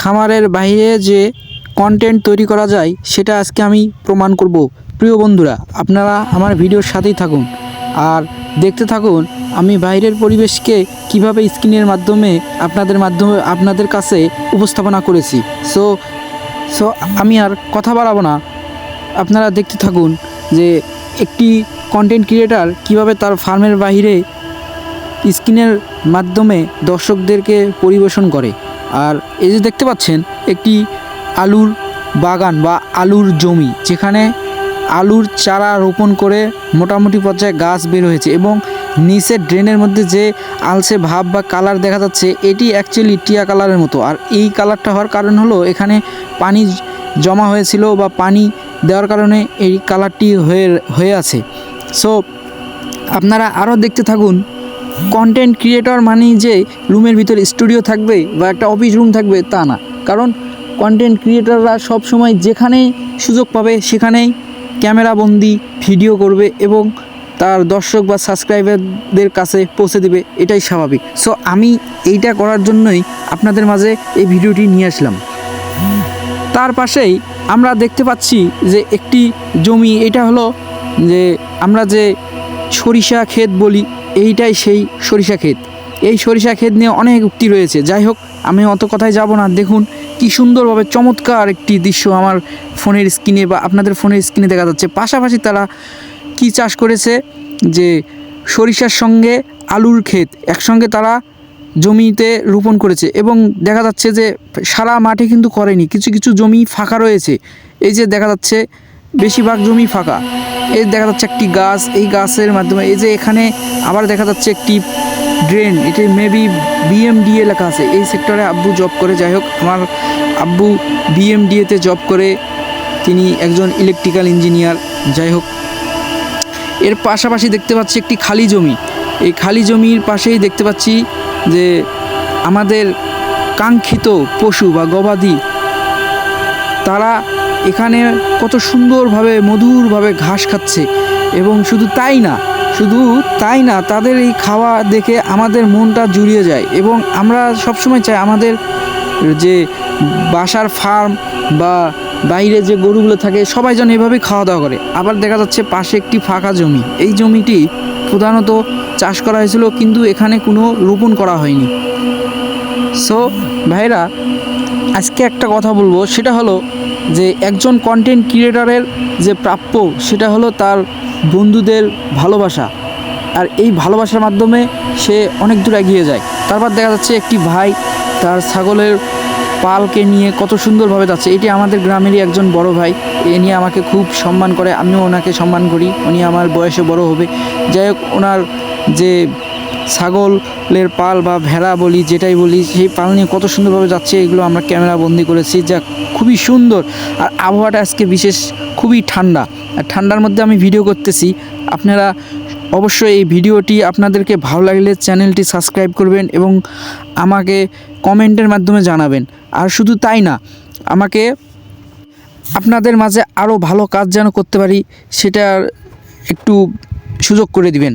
খামারের বাইরে যে কন্টেন্ট তৈরি করা যায়, সেটা আজকে আমি প্রমাণ করব। প্রিয় বন্ধুরা, আপনারা আমার ভিডিওর সাথেই থাকুন। আর দেখতে থাকুন, আমি বাইরের পরিবেশকে কীভাবে স্ক্রিনের মাধ্যমে আপনাদের মাধ্যমে, আপনাদের কাছে উপস্থাপনা করেছি। সো সো আমি আর কথা বাড়াবো না। আপনারা দেখতে থাকুন যে একটি কন্টেন্ট ক্রিয়েটার কীভাবে তার ফার্মের বাইরে স্ক্রিনের মাধ্যমে দর্শকদেরকে পরিবেশন করে। আর এই যে দেখতে পাচ্ছেন, একটি আলুর বাগান বা আলুর জমি, যেখানে আলুর চারা রোপণ করে মোটামুটি পর্যায়ে গাছ বের হয়েছে এবং নিচের ড্রেনের মধ্যে যে আলসে ভাব বা কালার দেখা যাচ্ছে, এটি অ্যাকচুয়ালি টিয়া কালারের মতো। আর এই কালারটা হওয়ার কারণ হলো, এখানে পানি জমা হয়েছিল বা পানি দেওয়ার কারণে এই কালারটি হয়ে হয়ে আছে। সো আপনারা আরও দেখতে থাকুন কন্টেন্ট ক্রিয়েটর মানেই যে রুমের ভিতরে স্টুডিও থাকবে বা একটা অফিস রুম থাকবে তা না। কারণ কন্টেন্ট ক্রিয়েটররা সব সময় যেখানেই সুযোগ পাবে সেখানেই ক্যামেরা বন্দি ভিডিও করবে এবং তার দর্শক বা সাবস্ক্রাইবারদের কাছে পৌঁছে দেবে, এটাই স্বাভাবিক। সো আমি এইটা করার জন্যই আপনাদের মাঝে এই ভিডিওটি নিয়ে আসলাম। তার পাশেই আমরা দেখতে পাচ্ছি যে একটি জমি, এটা হলো যে আমরা যে সরিষা ক্ষেত বলি এইটাই সেই সরিষা ক্ষেত। এই সরিষা ক্ষেত নিয়ে অনেক উক্তি রয়েছে। যাই হোক, আমি অত কথায় যাব না। দেখুন, কি সুন্দরভাবে চমৎকার একটি দৃশ্য আমার ফোনের স্ক্রিনে বা আপনাদের ফোনের স্ক্রিনে দেখা যাচ্ছে। পাশাপাশি তারা কি চাষ করেছে? যে সরিষার সঙ্গে আলুর ক্ষেত, একসঙ্গে তারা জমিতে রোপণ করেছে এবং দেখা যাচ্ছে যে সারা মাঠে কিন্তু করেনি। কিছু কিছু জমি ফাঁকা রয়েছে। এই যে দেখা যাচ্ছে, বেশিরভাগ জমি ফাঁকা। এই দেখা যাচ্ছে একটি গাছ, এই গাছের মাধ্যমে এই যে এখানে আবার দেখা যাচ্ছে একটি ড্রেন এটি মেবি বিএমডিএ লেখা আছে। এই সেক্টরে আব্বু জব করে, যাই হোক, আমার আব্বু বিএমডিএতে জব করে, তিনি একজন ইলেকট্রিক্যাল ইঞ্জিনিয়ার যাই হোক। এর পাশাপাশি দেখতে পাচ্ছি একটি খালি জমি। এই খালি জমির পাশেই দেখতে পাচ্ছি যে আমাদের কাঙ্ক্ষিত পশু বা গবাদি, তারা এখানে কত সুন্দরভাবে, মধুরভাবে ঘাস খাচ্ছে। এবং শুধু তাই না, শুধু তাই না, তাদের এই খাওয়া দেখে আমাদের মনটা জুড়িয়ে যায়। এবং আমরা সবসময় চাই আমাদের যে বাসার ফার্ম বা বাইরে যে গরুগুলো থাকে, সবাই যেন এভাবেই খাওয়া দাওয়া করে। আবার দেখা যাচ্ছে পাশে একটি ফাঁকা জমি। এই জমিটি প্রধানত চাষ করা হয়েছিল, কিন্তু এখানে কোনো রোপণ করা হয়নি। সো ভাইরা, আজকে একটা কথা বলব, সেটা হলো যে একজন কন্টেন্ট ক্রিয়েটারের যে প্রাপ্য, সেটা হলো তার বন্ধুদের ভালোবাসা। আর এই ভালোবাসার মাধ্যমে সে অনেক দূর এগিয়ে যায়। তারপর দেখা যাচ্ছে একটি ভাই তার ছাগলের পালকে নিয়ে কত সুন্দরভাবে যাচ্ছে। এটি আমাদের গ্রামেরই একজন বড় ভাই। এ নিয়ে আমাকে খুব সম্মান করে। আমিও ওনাকে সম্মান করি। উনি আমার বয়সে বড় হবে। যাই হোক, ওনার যে ছাগলের পাল বা ভেড়া বলি, যেটাই বলি, সেই পাল নিয়ে কত সুন্দরভাবে যাচ্ছে, এগুলো আমরা ক্যামেরা বন্দি করেছি। যা খুবই সুন্দর। আর আবহাওয়াটা আজকে বিশেষ খুবই ঠান্ডা। আর ঠান্ডার মধ্যে আমি ভিডিও করতেছি। আপনারা অবশ্যই এই ভিডিওটি আপনাদেরকে ভালো লাগলে চ্যানেলটি সাবস্ক্রাইব করবেন এবং আমাকে কমেন্টের মাধ্যমে জানাবেন। আর শুধু তাই না, আমাকে আপনাদের মাঝে আরও ভালো কাজ যেন করতে পারি, সেটার একটু সুযোগ করে দিবেন।